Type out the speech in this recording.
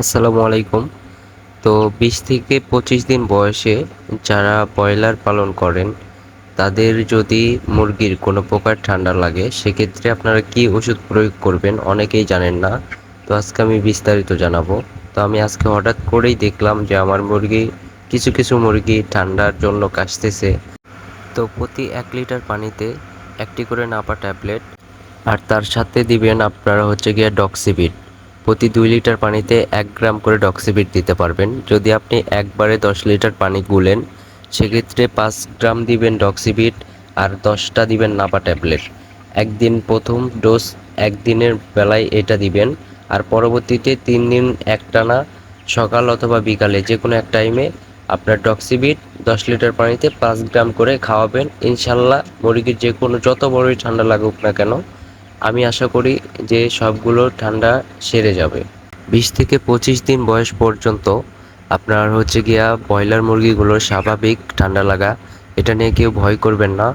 আসসালামু আলাইকুম। তো বিশ থেকে পঁচিশ দিন বয়সে যারা ব্রয়লার পালন করেন, তাদের যদি মুরগির কোনো প্রকার ঠান্ডা লাগে, সেক্ষেত্রে আপনারা কি ওষুধ প্রয়োগ করবেন অনেকেই জানেন না। তো আজকে আমি বিস্তারিত জানাব। তো আমি আজকে হঠাৎ করেই দেখলাম যে আমার মুরগি, কিছু কিছু মুরগি ঠান্ডার জন্য কাশতেছে। তো প্রতি এক লিটার পানিতে একটি করে নাপা ট্যাবলেট, আর তার সাথে দিবেন আপনারা হচ্ছে গিয়ে ডক্সিবিট। প্রতি দুই লিটার পানিতে এক গ্রাম করে ডক্সিবিট দিতে পারবেন। যদি আপনি একবারে দশ লিটার পানি গুলেন, সেক্ষেত্রে পাঁচ গ্রাম দিবেন ডক্সিবিট আর দশটা দিবেন নাপা ট্যাবলেট। একদিন প্রথম ডোজ, একদিনের বেলায় এটা দিবেন। আর পরবর্তীতে তিন দিন একটানা, সকাল অথবা বিকালে যে কোনো এক টাইমে আপনার ডক্সিবিট দশ লিটার পানিতে পাঁচ গ্রাম করে খাওয়াবেন। ইনশাল্লাহ মুরগির যে কোনো, যত বড়ই ঠান্ডা লাগুক না কেন আমি আশা করি যে সবগুলো ঠান্ডা সেরে যাবে। বিশ থেকে পঁচিশ দিন বয়স পর্যন্ত আপনার হচ্ছে গিয়া ব্রয়লার মুরগিগুলোর স্বাভাবিক ঠান্ডা লাগা, এটা নিয়ে কেউ ভয় করবেন না।